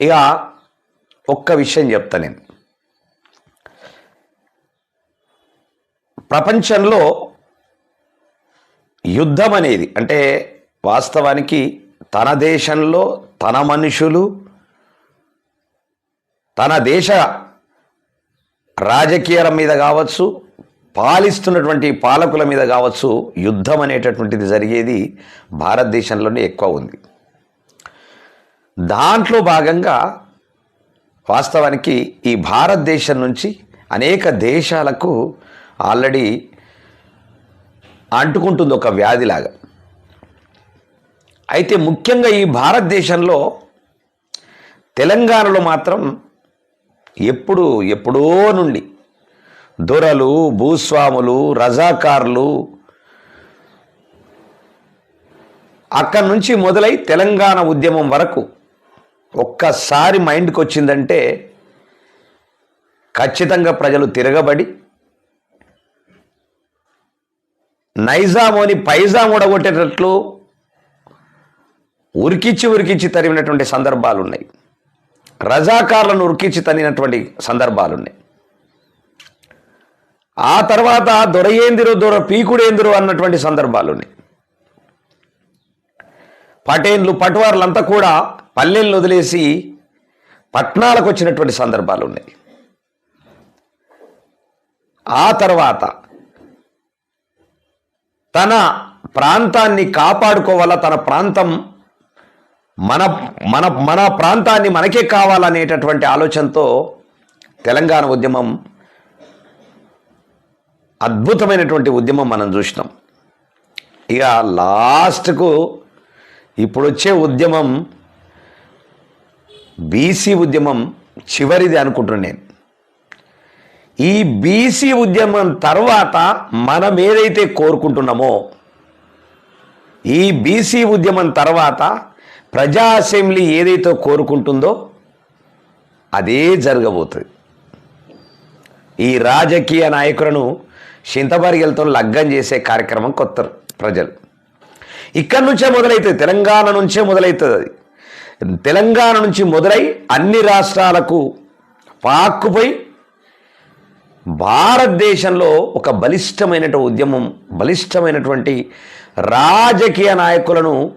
ఇక ఒక్క విషయం చెప్తా నేను. ప్రపంచంలో యుద్ధం అనేది అంటే వాస్తవానికి తన దేశంలో తన మనుషులు తన దేశ రాజకీయాల మీద కావచ్చు పాలిస్తున్నటువంటి పాలకుల మీద కావచ్చు యుద్ధం అనేటటువంటిది జరిగేది భారతదేశంలోనే ఎక్కువ ఉంది. దాంట్లో భాగంగా వాస్తవానికి ఈ భారతదేశం నుంచి అనేక దేశాలకు ఆల్రెడీ అంటుకుంటుంది ఒక వ్యాధిలాగా. అయితే ముఖ్యంగా ఈ భారతదేశంలో తెలంగాణలో మాత్రం ఎప్పుడు ఎప్పుడో నుండి దొరలు భూస్వాములు రజాకారులు అక్కడి నుంచి మొదలై తెలంగాణ ఉద్యమం వరకు ఒక్కసారి మైండ్కి వచ్చిందంటే ఖచ్చితంగా ప్రజలు తిరగబడి నైజామోని పైజాం ఊడగొట్టేటట్లు ఉరికిచ్చి ఉరికిచ్చి తరిమినటువంటి సందర్భాలు ఉన్నాయి రజాకారులను ఉరికిచ్చి తనినటువంటి సందర్భాలు ఉన్నాయి ఆ తర్వాత దొరయేందిరు దొర పీకుడేందిరు అన్నటువంటి సందర్భాలు ఉన్నాయి పటేన్లు పటువార్లంతా కూడా పల్లెలను వదిలేసి పట్నాలకు వచ్చినటువంటి సందర్భాలు ఉన్నాయి ఆ తర్వాత తన ప్రాంతాన్ని కాపాడుకోవాలా తన ప్రాంతం మన మన మన ప్రాంతాన్ని మనకే కావాలనేటటువంటి ఆలోచనతో తెలంగాణ ఉద్యమం అద్భుతమైనటువంటి ఉద్యమం మనం చూసినాం. ఇక లాస్ట్కు ఇప్పుడు వచ్చే ఉద్యమం బీసీ ఉద్యమం చివరిది అనుకుంటున్నాను నేను. ఈ బీసీ ఉద్యమం తర్వాత మనం ఏదైతే కోరుకుంటున్నామో ఈ బీసీ ఉద్యమం తర్వాత ప్రజా అసెంబ్లీ ఏదైతే కోరుకుంటుందో అదే జరగబోతుంది. ఈ రాజకీయ నాయకులను చింతబరిగెలతో లగ్గం చేసే కార్యక్రమం కొత్త ప్రజలు. ఇక్కడి నుంచే మొదలవుతుంది తెలంగాణ నుంచే మొదలవుతుంది అది. తెలంగాణ నుంచి మొదలై అన్ని రాష్ట్రాలకు పాక్కుపోయి భారతదేశంలో ఒక బలిష్టమైన ఉద్యమం బలిష్టమైనటువంటి రాజకీయ నాయకులను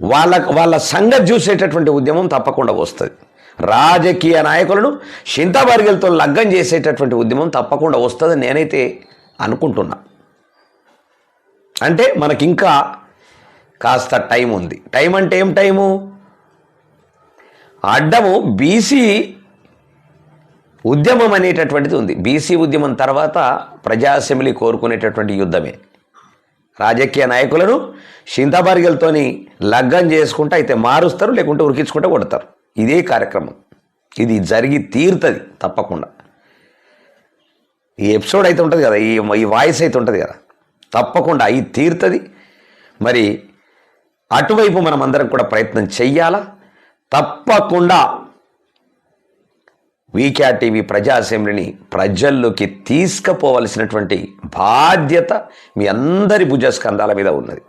వాళ్ళ వాళ్ళ సంగతి చూసేటటువంటి ఉద్యమం తప్పకుండా వస్తుంది. రాజకీయ నాయకులను చింతబరిగలతో లగ్గం చేసేటటువంటి ఉద్యమం తప్పకుండా వస్తుందని నేనైతే అనుకుంటున్నా. అంటే మనకింకా కాస్త టైం ఉంది. టైం అంటే ఏం టైము? అడ్డము బీసీ ఉద్యమం అనేటటువంటిది ఉంది. బీసీ ఉద్యమం తర్వాత ప్రజా అసెంబ్లీ కోరుకునేటటువంటి యుద్ధమే. రాజకీయ నాయకులను చింతబరిగలతోని లగ్గం చేసుకుంటే అయితే మారుస్తారు లేకుంటే ఉరికించుకుంటే కొడతారు. ఇదే కార్యక్రమం. ఇది జరిగి తీరుతుంది తప్పకుండా. ఈ ఎపిసోడ్ అయితే ఉంటుంది కదా ఈ ఈ వాయిస్ అయితే ఉంటుంది కదా. తప్పకుండా అయి తీరుతుంది. మరి అటువైపు మనం అందరం కూడా ప్రయత్నం చెయ్యాలా? తప్పకుండా. వీక్యా టీవీ ప్రజల్లోకి తీసుకుపోవలసినటువంటి బాధ్యత మీ అందరి భుజస్కంధాల మీద ఉన్నది.